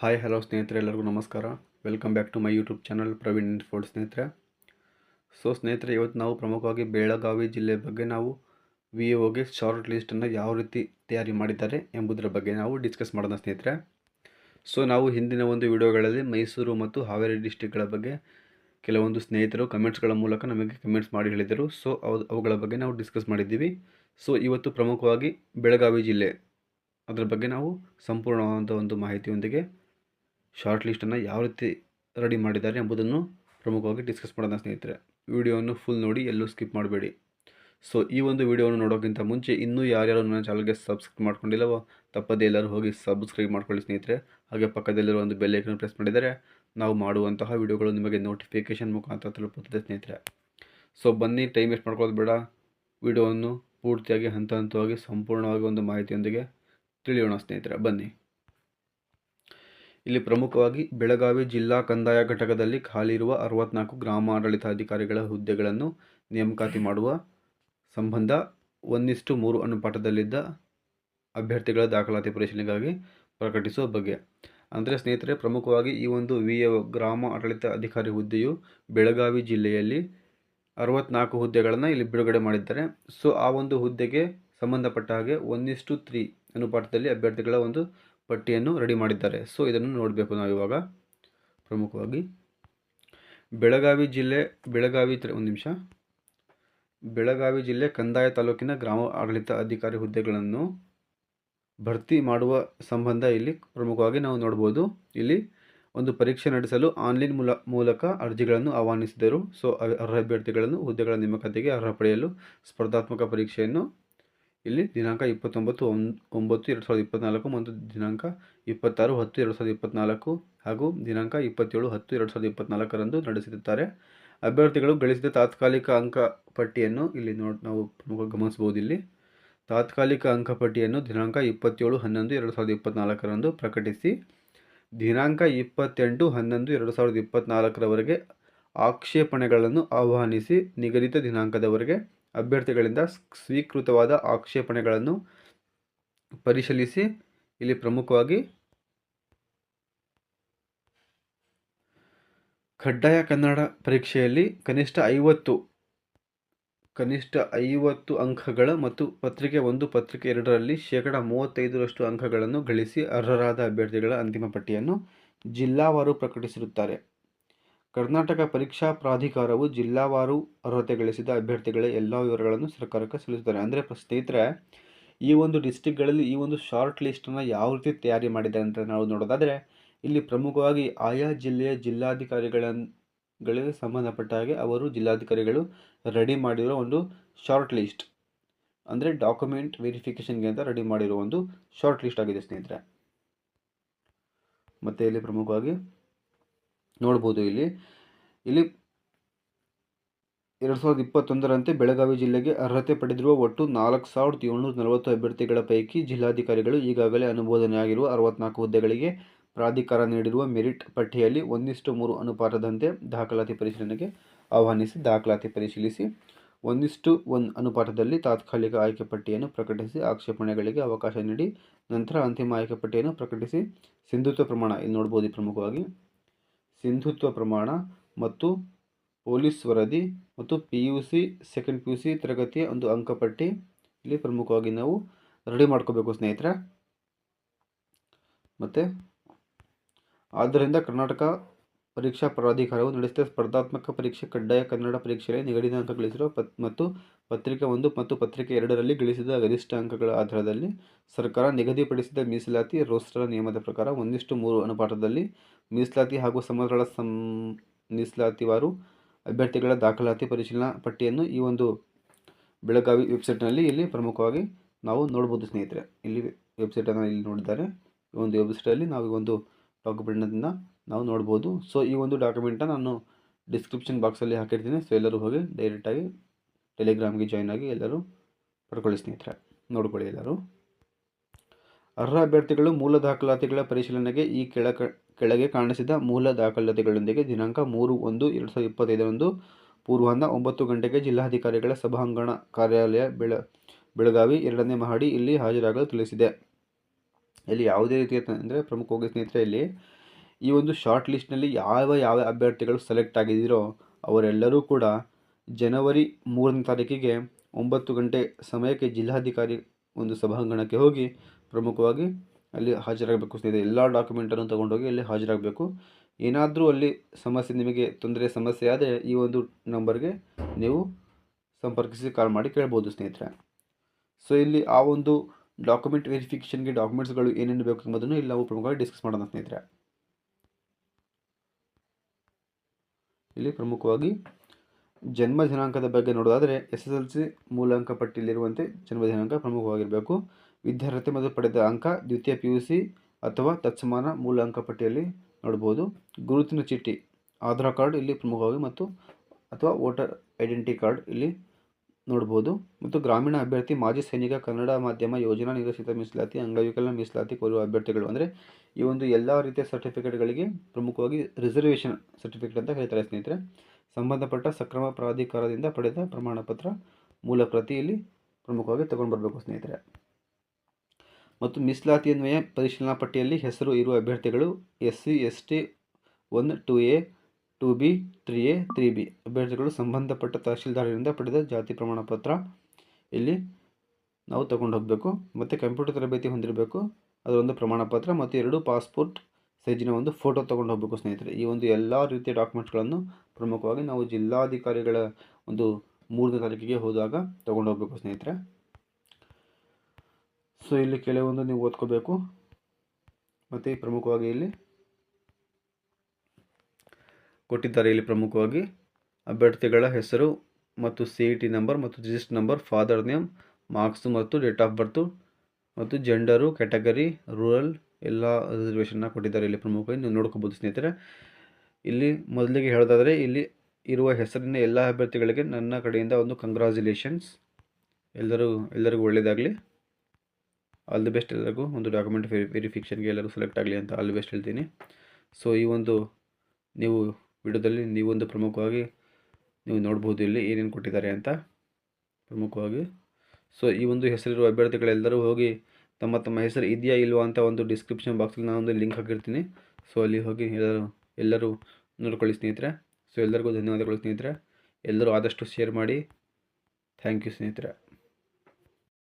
Hi, hello ಸ್ನೇಹಿತರೆ, ಎಲ್ಲರಿಗೂ ನಮಸ್ಕಾರ. Welcome back to my YouTube channel Praveen Ford ಸ್ನೇಹಿತರೆ. ಸೊ ಸ್ನೇಹಿತರೆ, ಇವತ್ತು ನಾವು ಪ್ರಮುಖವಾಗಿ ಬೆಳಗಾವಿ ಜಿಲ್ಲೆ ಬಗ್ಗೆ ನಾವು ವಿ ಒಗೆ ಶಾರ್ಟ್ ಲಿಸ್ಟನ್ನು ಯಾವ ರೀತಿ ತಯಾರಿ ಮಾಡಿದ್ದಾರೆ ಎಂಬುದರ ಬಗ್ಗೆ ನಾವು ಡಿಸ್ಕಸ್ ಮಾಡೋಣ ಸ್ನೇಹಿತರೆ. ಸೊ ನಾವು ಹಿಂದಿನ ಒಂದು ವಿಡಿಯೋಗಳಲ್ಲಿ ಮೈಸೂರು ಮತ್ತು ಹಾವೇರಿ ಡಿಸ್ಟಿಕ್ಗಳ ಬಗ್ಗೆ ಕೆಲವೊಂದು ಸ್ನೇಹಿತರು ಕಮೆಂಟ್ಸ್ಗಳ ಮೂಲಕ ನಮಗೆ ಕಮೆಂಟ್ಸ್ ಮಾಡಿ ಹೇಳಿದರು. ಸೊ ಅವು ಅವುಗಳ ಬಗ್ಗೆ ನಾವು ಡಿಸ್ಕಸ್ ಮಾಡಿದ್ದೀವಿ. ಸೊ ಇವತ್ತು ಪ್ರಮುಖವಾಗಿ ಬೆಳಗಾವಿ ಜಿಲ್ಲೆ ಅದರ ಬಗ್ಗೆ ನಾವು ಸಂಪೂರ್ಣವಾದ ಒಂದು ಮಾಹಿತಿಯೊಂದಿಗೆ ಶಾರ್ಟ್ ಲಿಸ್ಟನ್ನು ಯಾವ ರೀತಿ ರೆಡಿ ಮಾಡಿದ್ದಾರೆ ಎಂಬುದನ್ನು ಪ್ರಮುಖವಾಗಿ ಡಿಸ್ಕಸ್ ಮಾಡೋಣ ಸ್ನೇಹಿತರೆ. ವಿಡಿಯೋವನ್ನು ಫುಲ್ ನೋಡಿ ಎಲ್ಲೂ ಸ್ಕಿಪ್ ಮಾಡಬೇಡಿ. ಸೊ ಈ ಒಂದು ವಿಡಿಯೋವನ್ನು ನೋಡೋಕ್ಕಿಂತ ಮುಂಚೆ ಇನ್ನೂ ಯಾರ್ಯಾರು ನನ್ನ ಚಾನಲ್ಗೆ ಸಬ್ಸ್ಕ್ರೈಬ್ ಮಾಡ್ಕೊಂಡಿಲ್ಲವೋ, ತಪ್ಪದೇ ಎಲ್ಲರೂ ಹೋಗಿ ಸಬ್ಸ್ಕ್ರೈಬ್ ಮಾಡ್ಕೊಳ್ಳಿ ಸ್ನೇಹಿತರೆ. ಹಾಗೆ ಪಕ್ಕದಲ್ಲಿರುವ ಒಂದು ಬೆಲ್ ಐಕನ್ ಪ್ರೆಸ್ ಮಾಡಿದರೆ ನಾವು ಮಾಡುವಂತಹ ವಿಡಿಯೋಗಳು ನಿಮಗೆ ನೋಟಿಫಿಕೇಷನ್ ಮುಖಾಂತರ ತಲುಪುತ್ತದೆ ಸ್ನೇಹಿತರೆ. ಸೊ ಬನ್ನಿ ಟೈಮ್ ವೇಸ್ಟ್ ಮಾಡ್ಕೊಳ್ಳೋದು ಬೇಡ. ವಿಡಿಯೋವನ್ನು ಪೂರ್ತಿಯಾಗಿ ಹಂತ ಹಂತವಾಗಿ ಸಂಪೂರ್ಣವಾಗಿ ಒಂದು ಮಾಹಿತಿಯೊಂದಿಗೆ ತಿಳಿಯೋಣ ಸ್ನೇಹಿತರೆ. ಬನ್ನಿ. ಇಲ್ಲಿ ಪ್ರಮುಖವಾಗಿ ಬೆಳಗಾವಿ ಜಿಲ್ಲಾ ಕಂದಾಯ ಘಟಕದಲ್ಲಿ ಖಾಲಿ ಇರುವ ಅರವತ್ನಾಲ್ಕು ಗ್ರಾಮಾಡಳಿತಾಧಿಕಾರಿಗಳ ಹುದ್ದೆಗಳನ್ನು ನೇಮಕಾತಿ ಮಾಡುವ ಸಂಬಂಧ ಒಂದಿಷ್ಟು ಮೂರು ಅನುಪಾತದಲ್ಲಿದ್ದ ಅಭ್ಯರ್ಥಿಗಳ ದಾಖಲಾತಿ ಪರಿಶೀಲನೆಗಾಗಿ ಪ್ರಕಟಿಸುವ ಬಗ್ಗೆ. ಅಂದರೆ ಸ್ನೇಹಿತರೆ, ಪ್ರಮುಖವಾಗಿ ಈ ಒಂದು ವಿ ಗ್ರಾಮ ಆಡಳಿತ ಅಧಿಕಾರಿ ಹುದ್ದೆಯು ಬೆಳಗಾವಿ ಜಿಲ್ಲೆಯಲ್ಲಿ ಅರವತ್ನಾಲ್ಕು ಹುದ್ದೆಗಳನ್ನು ಇಲ್ಲಿ ಬಿಡುಗಡೆ ಮಾಡಿದ್ದಾರೆ. ಸೊ, ಆ ಒಂದು ಹುದ್ದೆಗೆ ಸಂಬಂಧಪಟ್ಟ ಹಾಗೆ ಒಂದಿಷ್ಟು ತ್ರೀ ಅನುಪಾತದಲ್ಲಿ ಅಭ್ಯರ್ಥಿಗಳ ಒಂದು ಪಟ್ಟಿಯನ್ನು ರೆಡಿ ಮಾಡಿದ್ದಾರೆ. ಸೊ ಇದನ್ನು ನೋಡಬೇಕು ನಾವು ಇವಾಗ. ಪ್ರಮುಖವಾಗಿ ಬೆಳಗಾವಿ ಜಿಲ್ಲೆ, ಬೆಳಗಾವಿ ಒಂದು ನಿಮಿಷ. ಬೆಳಗಾವಿ ಜಿಲ್ಲೆ ಕಂದಾಯ ತಾಲೂಕಿನ ಗ್ರಾಮ ಆಡಳಿತ ಅಧಿಕಾರಿ ಹುದ್ದೆಗಳನ್ನು ಭರ್ತಿ ಮಾಡುವ ಸಂಬಂಧ ಇಲ್ಲಿ ಪ್ರಮುಖವಾಗಿ ನಾವು ನೋಡ್ಬೋದು. ಇಲ್ಲಿ ಒಂದು ಪರೀಕ್ಷೆ ನಡೆಸಲು ಆನ್ಲೈನ್ ಮೂಲ, ಮೂಲಕ ಅರ್ಜಿಗಳನ್ನು ಆಹ್ವಾನಿಸಿದರು. ಸೊ ಅರ್ಹ ಅಭ್ಯರ್ಥಿಗಳನ್ನು ಹುದ್ದೆಗಳ ನೇಮಕಾತಿಗೆ ಅರ್ಹ ಪಡೆಯಲು ಸ್ಪರ್ಧಾತ್ಮಕ ಪರೀಕ್ಷೆಯನ್ನು ಇಲ್ಲಿ ದಿನಾಂಕ ಇಪ್ಪತ್ತೊಂಬತ್ತು ಒಂಬತ್ತು, ಎರಡು ಸಾವಿರದ ಇಪ್ಪತ್ತ್ನಾಲ್ಕು ಮತ್ತು ದಿನಾಂಕ ಇಪ್ಪತ್ತಾರು, ಹತ್ತು, ಎರಡು ಸಾವಿರದ ಇಪ್ಪತ್ತ್ನಾಲ್ಕು ಹಾಗೂ ದಿನಾಂಕ ಇಪ್ಪತ್ತೇಳು, ಹತ್ತು, ಎರಡು ಸಾವಿರದ ಇಪ್ಪತ್ತ್ನಾಲ್ಕರಂದು ನಡೆಸಿರುತ್ತಾರೆ. ಅಭ್ಯರ್ಥಿಗಳು ಗಳಿಸಿದ ತಾತ್ಕಾಲಿಕ ಅಂಕ ಪಟ್ಟಿಯನ್ನು ಇಲ್ಲಿ ನೋಡಿ ನಾವು ಗಮನಿಸಬಹುದು ಇಲ್ಲಿ. ತಾತ್ಕಾಲಿಕ ಅಂಕಪಟ್ಟಿಯನ್ನು ದಿನಾಂಕ ಇಪ್ಪತ್ತೇಳು, ಹನ್ನೊಂದು, ಎರಡು ಸಾವಿರದ ಇಪ್ಪತ್ತ್ನಾಲ್ಕರಂದು ಪ್ರಕಟಿಸಿ, ದಿನಾಂಕ ಇಪ್ಪತ್ತೆಂಟು, ಹನ್ನೊಂದು, ಎರಡು ಸಾವಿರದ ಇಪ್ಪತ್ತ್ನಾಲ್ಕರವರೆಗೆ ಆಕ್ಷೇಪಣೆಗಳನ್ನು ಆಹ್ವಾನಿಸಿ ನಿಗದಿತ ದಿನಾಂಕದವರೆಗೆ ಅಭ್ಯರ್ಥಿಗಳಿಂದ ಸ್ವೀಕೃತವಾದ ಆಕ್ಷೇಪಣೆಗಳನ್ನು ಪರಿಶೀಲಿಸಿ ಇಲ್ಲಿ ಪ್ರಮುಖವಾಗಿ ಕಡ್ಡಾಯ ಕನ್ನಡ ಪರೀಕ್ಷೆಯಲ್ಲಿ ಕನಿಷ್ಠ ಐವತ್ತು ಕನಿಷ್ಠ ಐವತ್ತು ಅಂಕಗಳ ಮತ್ತು ಪತ್ರಿಕೆ ಒಂದು, ಪತ್ರಿಕೆ ಎರಡರಲ್ಲಿ ಶೇಕಡ ಮೂವತ್ತೈದರಷ್ಟು ಅಂಕಗಳನ್ನು ಗಳಿಸಿ ಅರ್ಹರಾದ ಅಭ್ಯರ್ಥಿಗಳ ಅಂತಿಮ ಪಟ್ಟಿಯನ್ನು ಜಿಲ್ಲಾವಾರು ಪ್ರಕಟಿಸಿರುತ್ತಾರೆ. ಕರ್ನಾಟಕ ಪರೀಕ್ಷಾ ಪ್ರಾಧಿಕಾರವು ಜಿಲ್ಲಾವಾರು ಅರ್ಹತೆ ಗಳಿಸಿದ ಅಭ್ಯರ್ಥಿಗಳ ಎಲ್ಲ ವಿವರಗಳನ್ನು ಸರ್ಕಾರಕ್ಕೆ ಸಲ್ಲಿಸುತ್ತಾರೆ ಅಂದರೆ ಸ್ನೇಹಿತರೆ, ಈ ಒಂದು ಡಿಸ್ಟಿಕ್ಗಳಲ್ಲಿ ಈ ಒಂದು ಶಾರ್ಟ್ ಲಿಸ್ಟನ್ನು ಯಾವ ರೀತಿ ತಯಾರಿ ಮಾಡಿದ್ದಾರೆ ಅಂತ ನಾವು ನೋಡೋದಾದರೆ, ಇಲ್ಲಿ ಪ್ರಮುಖವಾಗಿ ಆಯಾ ಜಿಲ್ಲೆಯ ಜಿಲ್ಲಾಧಿಕಾರಿಗಳಿಗೆ ಸಂಬಂಧಪಟ್ಟ ಹಾಗೆ ಅವರು ಜಿಲ್ಲಾಧಿಕಾರಿಗಳು ರೆಡಿ ಮಾಡಿರೋ ಒಂದು ಶಾರ್ಟ್ ಲಿಸ್ಟ್ ಅಂದರೆ ಡಾಕ್ಯುಮೆಂಟ್ ವೆರಿಫಿಕೇಷನ್ಗೆ ಅಂತ ರೆಡಿ ಮಾಡಿರೋ ಒಂದು ಶಾರ್ಟ್ ಲಿಸ್ಟ್ ಆಗಿದೆ ಸ್ನೇಹಿತರೆ. ಮತ್ತು ಇಲ್ಲಿ ಪ್ರಮುಖವಾಗಿ ನೋಡ್ಬೋದು ಇಲ್ಲಿ. ಇಲ್ಲಿ ಎರಡು ಸಾವಿರದ ಇಪ್ಪತ್ತೊಂದರಂತೆ ಬೆಳಗಾವಿ ಜಿಲ್ಲೆಗೆ ಅರ್ಹತೆ ಪಡೆದಿರುವ ಒಟ್ಟು ನಾಲ್ಕು ಸಾವಿರದ ಏಳ್ನೂರ ನಲವತ್ತು ಅಭ್ಯರ್ಥಿಗಳ ಪೈಕಿ ಜಿಲ್ಲಾಧಿಕಾರಿಗಳು ಈಗಾಗಲೇ ಅನುಮೋದನೆಯಾಗಿರುವ ಅರವತ್ನಾಲ್ಕು ಹುದ್ದೆಗಳಿಗೆ ಪ್ರಾಧಿಕಾರ ನೀಡಿರುವ ಮೆರಿಟ್ ಪಟ್ಟಿಯಲ್ಲಿ ಒಂದಿಷ್ಟು ಮೂರು ಅನುಪಾತದಂತೆ ದಾಖಲಾತಿ ಪರಿಶೀಲನೆಗೆ ಆಹ್ವಾನಿಸಿ ದಾಖಲಾತಿ ಪರಿಶೀಲಿಸಿ ಒಂದಿಷ್ಟು ಒಂದು ಅನುಪಾತದಲ್ಲಿ ತಾತ್ಕಾಲಿಕ ಆಯ್ಕೆ ಪಟ್ಟಿಯನ್ನು ಪ್ರಕಟಿಸಿ ಆಕ್ಷೇಪಣೆಗಳಿಗೆ ಅವಕಾಶ ನೀಡಿ ನಂತರ ಅಂತಿಮ ಆಯ್ಕೆ ಪಟ್ಟಿಯನ್ನು ಪ್ರಕಟಿಸಿ ಸಿಂಧುತ್ವ ಪ್ರಮಾಣ ಇಲ್ಲಿ ನೋಡ್ಬೋದು ಪ್ರಮುಖವಾಗಿ. ಸಿಂಧುತ್ವ ಪ್ರಮಾಣ ಮತ್ತು ಪೊಲೀಸ್ ವರದಿ ಮತ್ತು P U C second P U C ತರಗತಿಯ ಒಂದು ಅಂಕಪಟ್ಟಿ ಇಲ್ಲಿ ಪ್ರಮುಖವಾಗಿ ನಾವು ರೆಡಿ ಮಾಡ್ಕೋಬೇಕು ಸ್ನೇಹಿತರೆ. ಮತ್ತು, ಆದ್ದರಿಂದ ಕರ್ನಾಟಕ ಪರೀಕ್ಷಾ ಪ್ರಾಧಿಕಾರವು ನಡೆಸಿದ ಸ್ಪರ್ಧಾತ್ಮಕ ಪರೀಕ್ಷೆ ಕಡ್ಡಾಯ ಕನ್ನಡ ಪರೀಕ್ಷೆಯಲ್ಲಿ ನಿಗದಿತ ಅಂಕ ಗಳಿಸಿರುವ ಪತ್, ಮತ್ತು ಪತ್ರಿಕೆ ಒಂದು ಮತ್ತು ಪತ್ರಿಕೆ ಎರಡರಲ್ಲಿ ಗಳಿಸಿದ ಗರಿಷ್ಠ ಅಂಕಗಳ ಆಧಾರದಲ್ಲಿ ಸರ್ಕಾರ ನಿಗದಿಪಡಿಸಿದ ಮೀಸಲಾತಿ ರೋಸ್ಟರ್ ನಿಯಮದ ಪ್ರಕಾರ ಒಂದಿಷ್ಟು ಮೂರು ಅನುಪಾತದಲ್ಲಿ ಮೀಸಲಾತಿ ಹಾಗೂ ಸಮಗ್ರಗಳ ಸಂ ಮೀಸಲಾತಿವಾರು ಅಭ್ಯರ್ಥಿಗಳ ದಾಖಲಾತಿ ಪರಿಶೀಲನಾ ಪಟ್ಟಿಯನ್ನು ಈ ಒಂದು ಬೆಳಗಾವಿ ವೆಬ್ಸೈಟ್ನಲ್ಲಿ ಇಲ್ಲಿ ಪ್ರಮುಖವಾಗಿ ನಾವು ನೋಡ್ಬೋದು ಸ್ನೇಹಿತರೆ. ಇಲ್ಲಿ ವೆಬ್ಸೈಟನ್ನು ಇಲ್ಲಿ ನೋಡಿದ್ದಾರೆ ಈ ಒಂದು ವೆಬ್ಸೈಟಲ್ಲಿ ನಾವು ಈ ಒಂದು ಡಾಕ್ಯುಮೆಂಟನ್ನು ನಾವು ನೋಡ್ಬೋದು. ಸೊ ಈ ಒಂದು ಡಾಕ್ಯುಮೆಂಟನ್ನು ನಾನು ಡಿಸ್ಕ್ರಿಪ್ಷನ್ ಬಾಕ್ಸಲ್ಲಿ ಹಾಕಿರ್ತೀನಿ. ಸೊ ಎಲ್ಲರೂ ಹೋಗಿ ಡೈರೆಕ್ಟಾಗಿ ಟೆಲಿಗ್ರಾಮ್ಗೆ ಜಾಯ್ನ್ ಆಗಿ ಎಲ್ಲರೂ ಪಡ್ಕೊಳ್ಳಿ ಸ್ನೇಹಿತರೆ. ನೋಡ್ಕೊಳ್ಳಿ ಎಲ್ಲರೂ. ಅರ್ಹ ಅಭ್ಯರ್ಥಿಗಳು ಮೂಲ ದಾಖಲಾತಿಗಳ ಪರಿಶೀಲನೆಗೆ ಈ ಕೆಳ ಕೆಳಗೆ ಕಾಣಿಸಿದ ಮೂಲ ದಾಖಲಾತಿಗಳೊಂದಿಗೆ ದಿನಾಂಕ ಮೂರು ಒಂದು ಎರಡು ಸಾವಿರದ ಇಪ್ಪತ್ತೈದರಂದು ಪೂರ್ವಾಹ್ನ ಒಂಬತ್ತು ಗಂಟೆಗೆ ಜಿಲ್ಲಾಧಿಕಾರಿಗಳ ಸಭಾಂಗಣ ಕಾರ್ಯಾಲಯ ಬೆಳ, ಬೆಳಗಾವಿ ಎರಡನೇ ಮಹಡಿ ಇಲ್ಲಿ ಹಾಜರಾಗಲು ತಿಳಿಸಿದೆ. ಇಲ್ಲಿ ಯಾವುದೇ ರೀತಿಯ ಅಂದರೆ ಪ್ರಮುಖವಾಗಿ ಸ್ನೇಹಿತರೆ ಇಲ್ಲಿ ಈ ಒಂದು ಶಾರ್ಟ್ ಲಿಸ್ಟ್ನಲ್ಲಿ ಯಾವ ಯಾವ ಅಭ್ಯರ್ಥಿಗಳು ಸೆಲೆಕ್ಟ್ ಆಗಿದ್ದೀರೋ ಅವರೆಲ್ಲರೂ ಕೂಡ ಜನವರಿ ಮೂರನೇ ತಾರೀಕಿಗೆ ಒಂಬತ್ತು ಗಂಟೆ ಸಮಯಕ್ಕೆ ಜಿಲ್ಲಾಧಿಕಾರಿ ಒಂದು ಸಭಾಂಗಣಕ್ಕೆ ಹೋಗಿ ಪ್ರಮುಖವಾಗಿ ಅಲ್ಲಿ ಹಾಜರಾಗಬೇಕು ಸ್ನೇಹಿತರೆ. ಎಲ್ಲ ಡಾಕ್ಯುಮೆಂಟನ್ನು ತೊಗೊಂಡೋಗಿ ಅಲ್ಲಿ ಹಾಜರಾಗಬೇಕು. ಏನಾದರೂ ಅಲ್ಲಿ ಸಮಸ್ಯೆ ನಿಮಗೆ ತೊಂದರೆ ಸಮಸ್ಯೆ ಆದರೆ ಈ ಒಂದು ನಂಬರ್ಗೆ ನೀವು ಸಂಪರ್ಕಿಸಿ ಕಾಲ್ ಮಾಡಿ ಕೇಳ್ಬೋದು ಸ್ನೇಹಿತರೆ. ಸೊ ಇಲ್ಲಿ ಆ ಒಂದು ಡಾಕ್ಯುಮೆಂಟ್ ವೆರಿಫಿಕೇಷನ್ಗೆ ಡಾಕ್ಯುಮೆಂಟ್ಸ್ಗಳು ಏನೇನು ಬೇಕು ಎಂಬುದನ್ನು ಇಲ್ಲಿ ನಾವು ಪ್ರಮುಖವಾಗಿ ಡಿಸ್ಕಸ್ ಮಾಡೋಣ ಸ್ನೇಹಿತರೆ. ಇಲ್ಲಿ ಪ್ರಮುಖವಾಗಿ ಜನ್ಮ ದಿನಾಂಕದ ಬಗ್ಗೆ ನೋಡೋದಾದರೆ ಎಸ್ ಎಸ್ ಎಲ್ ಸಿ ಮೂಲಾಂಕ ಪಟ್ಟಿಯಲ್ಲಿರುವಂತೆ ಜನ್ಮ ದಿನಾಂಕ ಪ್ರಮುಖವಾಗಿರಬೇಕು. ವಿದ್ಯಾರ್ಹತೆ ಮತ್ತು ಪಡೆದ ಅಂಕ, ದ್ವಿತೀಯ ಪಿ ಯು ಸಿ ಅಥವಾ ತತ್ಸಮಾನ ಮೂಲಾಂಕ ಪಟ್ಟಿಯಲ್ಲಿ ನೋಡ್ಬೋದು. ಗುರುತಿನ ಚೀಟಿ, ಆಧಾರ್ ಕಾರ್ಡ್ ಇಲ್ಲಿ ಪ್ರಮುಖವಾಗಿ ಮತ್ತು ಅಥವಾ ವೋಟರ್ ಐಡೆಂಟಿ ಕಾರ್ಡ್ ಇಲ್ಲಿ ನೋಡ್ಬೋದು. ಮತ್ತು ಗ್ರಾಮೀಣ ಅಭ್ಯರ್ಥಿ, ಮಾಜಿ ಸೈನಿಕ ಕನ್ನಡ ಮಾಧ್ಯಮ, ಯೋಜನಾ ನಿರಾಶ್ರಿತ ಮೀಸಲಾತಿ ಅಂಗವಿಕಲ ಮೀಸಲಾತಿ ಕೋರುವ ಅಭ್ಯರ್ಥಿಗಳು ಅಂದರೆ ಈ ಒಂದು ಎಲ್ಲ ರೀತಿಯ ಸರ್ಟಿಫಿಕೇಟ್ಗಳಿಗೆ ಪ್ರಮುಖವಾಗಿ ರಿಸರ್ವೇಷನ್ ಸರ್ಟಿಫಿಕೇಟ್ ಅಂತ ಹೇಳ್ತಾರೆ ಸ್ನೇಹಿತರೆ. ಸಂಬಂಧಪಟ್ಟ ಸಕ್ರಮ ಪ್ರಾಧಿಕಾರದಿಂದ ಪಡೆದ ಪ್ರಮಾಣಪತ್ರ ಮೂಲ ಪ್ರತಿಯಲ್ಲಿ ಪ್ರಮುಖವಾಗಿ ತಗೊಂಡು ಬರಬೇಕು ಸ್ನೇಹಿತರೆ. ಮತ್ತು ಮೀಸಲಾತಿಯನ್ವಯ ಪರಿಶೀಲನಾ ಪಟ್ಟಿಯಲ್ಲಿ ಹೆಸರು ಇರುವ ಅಭ್ಯರ್ಥಿಗಳು S C S T one, two A two B, three A, three B. ಅಭ್ಯರ್ಥಿಗಳು ಸಂಬಂಧಪಟ್ಟ ತಹಶೀಲ್ದಾರರಿಂದ ಪಡೆದ ಜಾತಿ ಪ್ರಮಾಣ ಪತ್ರ ಇಲ್ಲಿ ನಾವು ತಗೊಂಡು ಹೋಗಬೇಕು. ಮತ್ತು ಕಂಪ್ಯೂಟರ್ ತರಬೇತಿ ಹೊಂದಿರಬೇಕು. ಅದರೊಂದು ಪ್ರಮಾಣ ಪತ್ರ ಮತ್ತು ಎರಡು ಪಾಸ್ಪೋರ್ಟ್ ಸೈಜಿನ ಒಂದು ಫೋಟೋ ತೊಗೊಂಡು ಹೋಗಬೇಕು ಸ್ನೇಹಿತರೆ. ಈ ಒಂದು ಎಲ್ಲ ರೀತಿಯ ಡಾಕ್ಯುಮೆಂಟ್ಸ್ಗಳನ್ನು ಪ್ರಮುಖವಾಗಿ ನಾವು ಜಿಲ್ಲಾಧಿಕಾರಿಗಳ ಒಂದು ಮೂರನೇ ತಾರೀಕಿಗೆ ಹೋದಾಗ ತೊಗೊಂಡು ಹೋಗಬೇಕು ಸ್ನೇಹಿತರೆ. ಸೊ ಇಲ್ಲಿ ಕೆಲವೊಂದು ನೀವು ಓದ್ಕೋಬೇಕು. ಮತ್ತು ಪ್ರಮುಖವಾಗಿ ಇಲ್ಲಿ ಕೊಟ್ಟಿದ್ದಾರೆ ಇಲ್ಲಿ ಪ್ರಮುಖವಾಗಿ. ಅಭ್ಯರ್ಥಿಗಳ ಹೆಸರು ಮತ್ತು ಸಿ ಇ ಟಿ ನಂಬರ್ ಮತ್ತು register number father name marks ಮತ್ತು ಡೇಟ್ ಆಫ್ ಬರ್ತು ಮತ್ತು ಜೆಂಡರು ಕ್ಯಾಟಗರಿ ರೂರಲ್ ಎಲ್ಲ ರಿಸರ್ವೇಷನ್ನ ಕೊಟ್ಟಿದ್ದಾರೆ ಇಲ್ಲಿ ಪ್ರಮುಖವಾಗಿ. ನೀವು ನೋಡ್ಕೋಬೋದು ಸ್ನೇಹಿತರೆ. ಇಲ್ಲಿ ಮೊದಲಿಗೆ ಹೇಳೋದಾದರೆ ಇಲ್ಲಿ ಇರುವ ಹೆಸರಿನ ಎಲ್ಲ ಅಭ್ಯರ್ಥಿಗಳಿಗೆ ನನ್ನ ಕಡೆಯಿಂದ ಒಂದು ಕಂಗ್ರಾಚ್ಯುಲೇಷನ್ಸ್ ಎಲ್ಲರೂ, ಎಲ್ಲರಿಗೂ ಒಳ್ಳೆಯದಾಗಲಿ ಆಲ್ ದಿ ಬೆಸ್ಟ್ ಎಲ್ಲರಿಗೂ. ಒಂದು ಡಾಕ್ಯುಮೆಂಟ್ ವೆರಿ ವೆರಿಫಿಕೇಷನ್ಗೆ ಎಲ್ಲರಿಗೂ ಸೆಲೆಕ್ಟ್ ಆಗಲಿ ಅಂತ ಆಲ್ ದಿ ಬೆಸ್ಟ್ ಹೇಳ್ತೀನಿ. ಸೊ ಈ ಒಂದು ನೀವು ವಿಡಿಯೋದಲ್ಲಿ ನೀವೊಂದು ಪ್ರಮುಖವಾಗಿ ನೀವು ನೋಡ್ಬೋದು ಇಲ್ಲಿ ಏನೇನು ಕೊಟ್ಟಿದ್ದಾರೆ ಅಂತ. ಪ್ರಮುಖವಾಗಿ. ಸೊ ಈ ಒಂದು ಹೆಸರಿರುವ ಅಭ್ಯರ್ಥಿಗಳೆಲ್ಲರೂ ಹೋಗಿ ತಮ್ಮ ತಮ್ಮ ಹೆಸರು ಇದೆಯಾ ಇಲ್ವಾ ಅಂತ ಒಂದು ಡಿಸ್ಕ್ರಿಪ್ಷನ್ ಬಾಕ್ಸಲ್ಲಿ ಒಂದು ಲಿಂಕ್ ಹಾಕಿರ್ತೀನಿ. ಸೊ ಅಲ್ಲಿ ಹೋಗಿ ಎಲ್ಲರೂ ಎಲ್ಲರೂ ನೋಡ್ಕೊಳ್ಳಿ ಸ್ನೇಹಿತರೆ. ಸೊ ಎಲ್ಲರಿಗೂ ಧನ್ಯವಾದಗಳು ಸ್ನೇಹಿತರೆ. ಎಲ್ಲರೂ ಆದಷ್ಟು ಶೇರ್ ಮಾಡಿ. ಥ್ಯಾಂಕ್ ಯು ಸ್ನೇಹಿತರೆ.